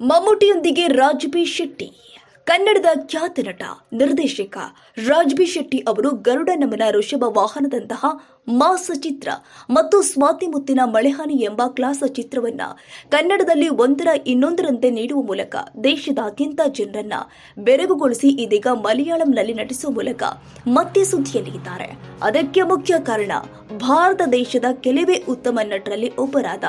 ಮಮ್ಮೂಟಿಯೊಂದಿಗೆ ರಾಜ್ಬಿ ಶೆಟ್ಟಿ. ಕನ್ನಡದ ಖ್ಯಾತ ನಟ, ನಿರ್ದೇಶಕ ರಾಜ್ಬಿ ಶೆಟ್ಟಿ ಅವರು ಗರುಡ ನಮನ ಋಷಭ ವಾಹನದಂತಹ ಮಾಸ ಚಿತ್ರ ಮತ್ತು ಸ್ವಾತಿ ಮುತ್ತಿನ ಮಳೆಹಾನಿ ಎಂಬ ಕ್ಲಾಸ ಚಿತ್ರವನ್ನ ಕನ್ನಡದಲ್ಲಿ ಒಂದರ ಇನ್ನೊಂದರಂತೆ ನೀಡುವ ಮೂಲಕ ದೇಶದಾದ್ಯಂತ ಜನರನ್ನ ಬೆರಗುಗೊಳಿಸಿ ಇದೀಗ ಮಲಯಾಳಂನಲ್ಲಿ ನಟಿಸುವ ಮೂಲಕ ಮತ್ತೆ ಸುದ್ದಿಯಲ್ಲಿದ್ದಾರೆ. ಅದಕ್ಕೆ ಮುಖ್ಯ ಕಾರಣ ಭಾರತ ದೇಶದ ಕೆಲವೇ ಉತ್ತಮ ನಟರಲ್ಲಿ ಒಬ್ಬರಾದ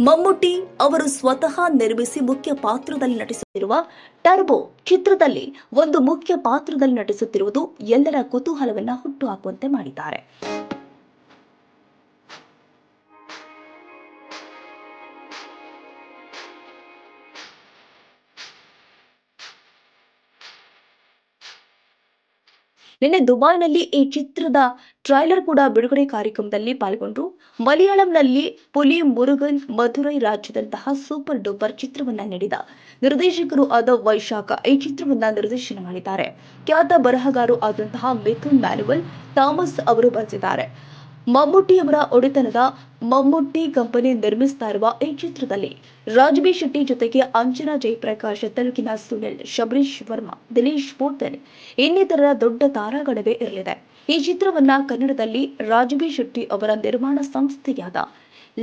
ಮಮ್ಮುಟ್ಟಿ ಅವರು ಸ್ವತಃ ನಿರ್ಮಿಸಿ ಮುಖ್ಯ ಪಾತ್ರದಲ್ಲಿ ನಟಿಸುತ್ತಿರುವ ಟರ್ಬೋ ಚಿತ್ರದಲ್ಲಿ ಒಂದು ಮುಖ್ಯ ಪಾತ್ರದಲ್ಲಿ ನಟಿಸುತ್ತಿರುವುದು ಎಲ್ಲರ ಕುತೂಹಲವನ್ನ ಹುಟ್ಟುಹಾಕುವಂತೆ ಮಾಡಿದ್ದಾರೆ. ನಿನ್ನೆ ದುಬೈನಲ್ಲಿ ಈ ಚಿತ್ರದ ಟ್ರೈಲರ್ ಕೂಡ ಬಿಡುಗಡೆ ಕಾರ್ಯಕ್ರಮದಲ್ಲಿ ಪಾಲ್ಗೊಂಡು ಮಲಯಾಳಂನಲ್ಲಿ ಪುಲಿ ಮುರುಗನ್ ಮಧುರೈ ರಾಜ್ಯದಂತಹ ಸೂಪರ್ ಡೂಪರ್ ಚಿತ್ರವನ್ನ ನೀಡಿದ. ನಿರ್ದೇಶಕರು ಆದ ವೈಶಾಖ ಈ ಚಿತ್ರವನ್ನ ನಿರ್ದೇಶನ ಮಾಡಿದ್ದಾರೆ. ಖ್ಯಾತ ಬರಹಗಾರು ಆದಂತಹ ಮಿಥುನ್ ಮ್ಯಾನುವಲ್, ಥಾಮಸ್ ಅವರು ಬರೆದಿದ್ದಾರೆ ಮಮ್ಮುಟ್ಟಿ ಅವರ ಒಡೆತನದ ಮಮ್ಮುಟ್ಟಿ ಕಂಪನಿ ನಿರ್ಮಿಸ್ತಾ ಇರುವ ಈ ಚಿತ್ರದಲ್ಲಿ ರಾಜ್ಬಿ ಶೆಟ್ಟಿ ಜೊತೆಗೆ ಅಂಜನಾ ಜಯಪ್ರಕಾಶ್ ತಲುಕಿನ ಸುನಿಲ್, ಶಬರೀಶ್ ವರ್ಮಾ ದಿನೇಶ್ ಮೂರ್ತನ್ ಇನ್ನಿತರ ದೊಡ್ಡ ತಾರಾಗಣವೇ ಇರಲಿದೆ. ಈ ಚಿತ್ರವನ್ನ ಕನ್ನಡದಲ್ಲಿ ರಾಜ್ಬಿ ಶೆಟ್ಟಿ ಅವರ ನಿರ್ಮಾಣ ಸಂಸ್ಥೆಯಾದ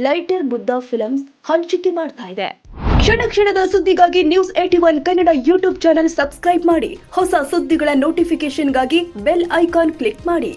ಲೈಟರ್ ಬುದ್ಧ ಫಿಲಮ್ಸ್ ಹಂಚಿಕೆ ಮಾಡ್ತಾ ಇದೆ. ಕ್ಷಣ ಕ್ಷಣದ ಸುದ್ದಿಗಾಗಿ news eighty one Kannada YouTube channel subscribe ಮಾಡಿ. ಹೊಸ ಸುದ್ದಿಗಳ ನೋಟಿಫಿಕೇಶನ್ಗಾಗಿ ಬೆಲ್ ಐಕಾನ್ ಕ್ಲಿಕ್ ಮಾಡಿ.